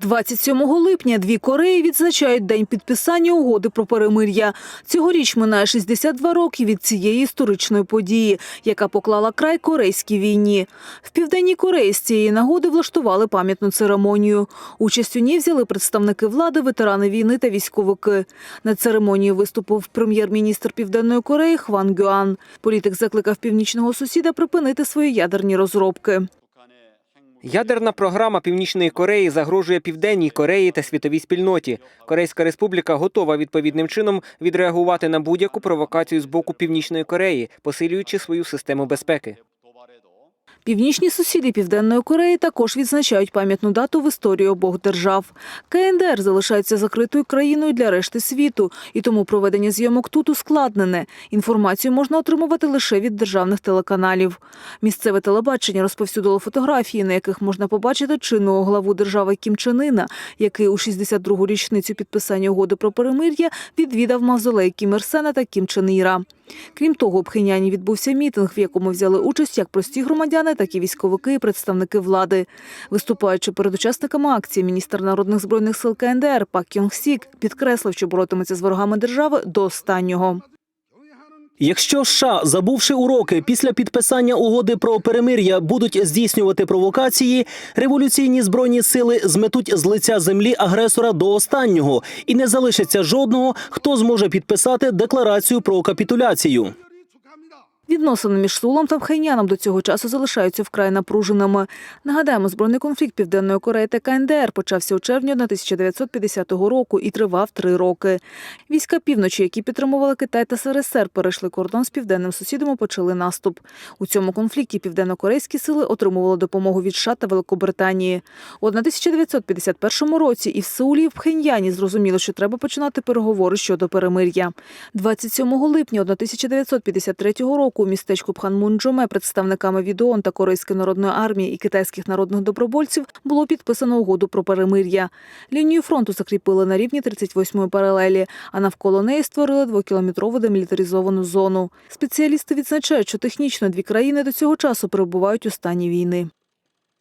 27 липня дві Кореї відзначають день підписання угоди про перемир'я. Цьогоріч минає 62 роки від цієї історичної події, яка поклала край корейській війні. В південній Кореї з цієї нагоди влаштували пам'ятну церемонію. Участь у ній взяли представники влади, ветерани війни та військовики. На церемонії виступив прем'єр-міністр Південної Кореї Хван Гюан. Політик закликав північного сусіда припинити свої ядерні розробки. Ядерна програма Північної Кореї загрожує Південній Кореї та світовій спільноті. Корейська республіка готова відповідним чином відреагувати на будь-яку провокацію з боку Північної Кореї, посилюючи свою систему безпеки. Північні сусіди Південної Кореї також відзначають пам'ятну дату в історії обох держав. КНДР залишається закритою країною для решти світу, і тому проведення зйомок тут ускладнене. Інформацію можна отримувати лише від державних телеканалів. Місцеве телебачення розповсюдило фотографії, на яких можна побачити чинного главу держави Кім Чен Іна, який у 62-гу річницю підписання угоди про перемир'я відвідав мавзолей Кім Ір та Кім Чен Іра. Крім того, у Пхеняні відбувся мітинг, в якому взяли участь як прості громадяни, так і військовики і представники влади. Виступаючи перед учасниками акції, міністр народних збройних сил КНДР Пак Кьонг Сік підкреслив, що боротиметься з ворогами держави до останнього. Якщо США, забувши уроки після підписання угоди про перемир'я, будуть здійснювати провокації, революційні збройні сили зметуть з лиця землі агресора до останнього, і не залишиться жодного, хто зможе підписати декларацію про капітуляцію. Відносини між Сулом та Пхайняном до цього часу залишаються вкрай напруженими. Нагадаємо, збройний конфлікт Південної Кореї та КНДР почався у червні 1950 року і тривав три роки. Війська півночі, які підтримували Китай та СРСР, перейшли кордон з південним сусідом і почали наступ. У цьому конфлікті південно-корейські сили отримували допомогу від США та Великобританії. У 1951 році і в Сеулі, і в Пхеньяні зрозуміло, що треба починати переговори щодо перемир'я. 27 липня 1953 року у містечку Пханмунджоме представниками від ООН та Корейської народної армії і китайських народних добровольців було підписано угоду про перемир'я. Лінію фронту закріпили на рівні 38-ї паралелі, а навколо неї створили двокілометрову демілітаризовану зону. Спеціалісти відзначають, що технічно дві країни до цього часу перебувають у стані війни.